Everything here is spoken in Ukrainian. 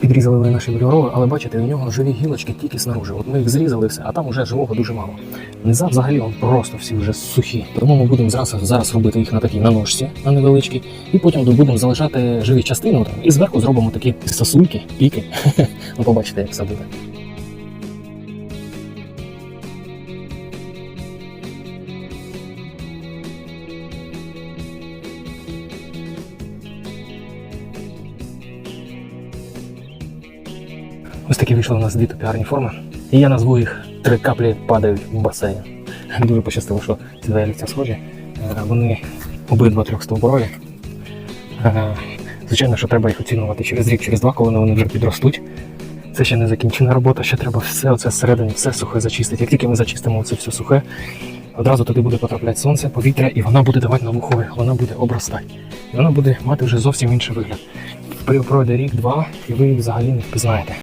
Підрізали вони наші блюрови, але бачите, у нього живі гілочки тільки снаружи. От ми їх зрізали все, а там уже живого дуже мало. Низа взагалі он просто всі вже сухі. Тому ми будемо зараз, зараз робити їх на такій на ножці, на невеличкій, і потім будемо залишати живі частини і зверху зробимо такі сосульки, піки. Ну, побачите, як все буде. Ось такі вийшли у нас дві топіарні форми. І я назву їх три каплі падають в басейн. Дуже пощастило, що ці дві яйця схожі. Е, Вони обидва трьохстовбурові. Е, Звичайно, що треба їх оцінювати через рік, через два, коли вони вже підростуть. Це ще не закінчена робота, ще треба все оце всередині, все сухе зачистити. Як тільки ми зачистимо це все сухе, одразу туди буде потрапляти сонце, повітря, і вона буде давати нову хвилю, вона буде обростати. І вона буде мати вже зовсім інший вигляд. Пройде рік-два, і ви їх взагалі не впізнаєте.